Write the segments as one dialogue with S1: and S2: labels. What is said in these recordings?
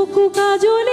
S1: চকু কাজলে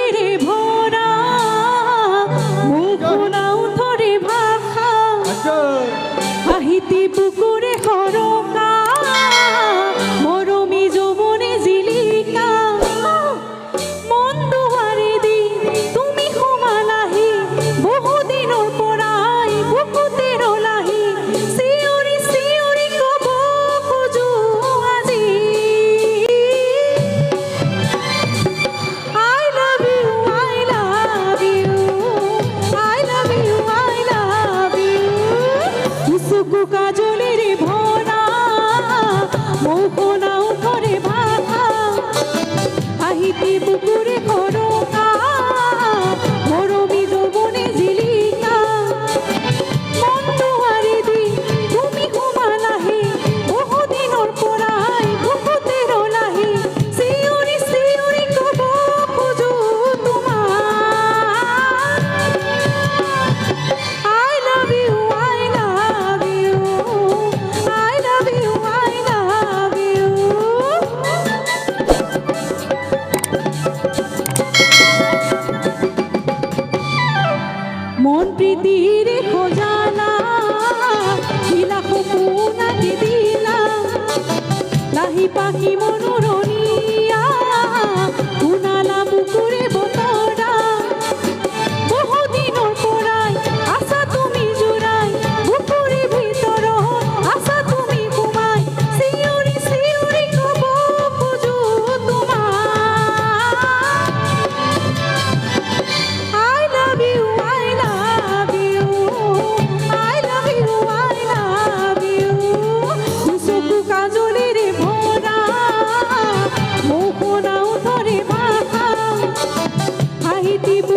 S1: মৌকনাও ধরে বাধা। আহিতি বুকুরে দিব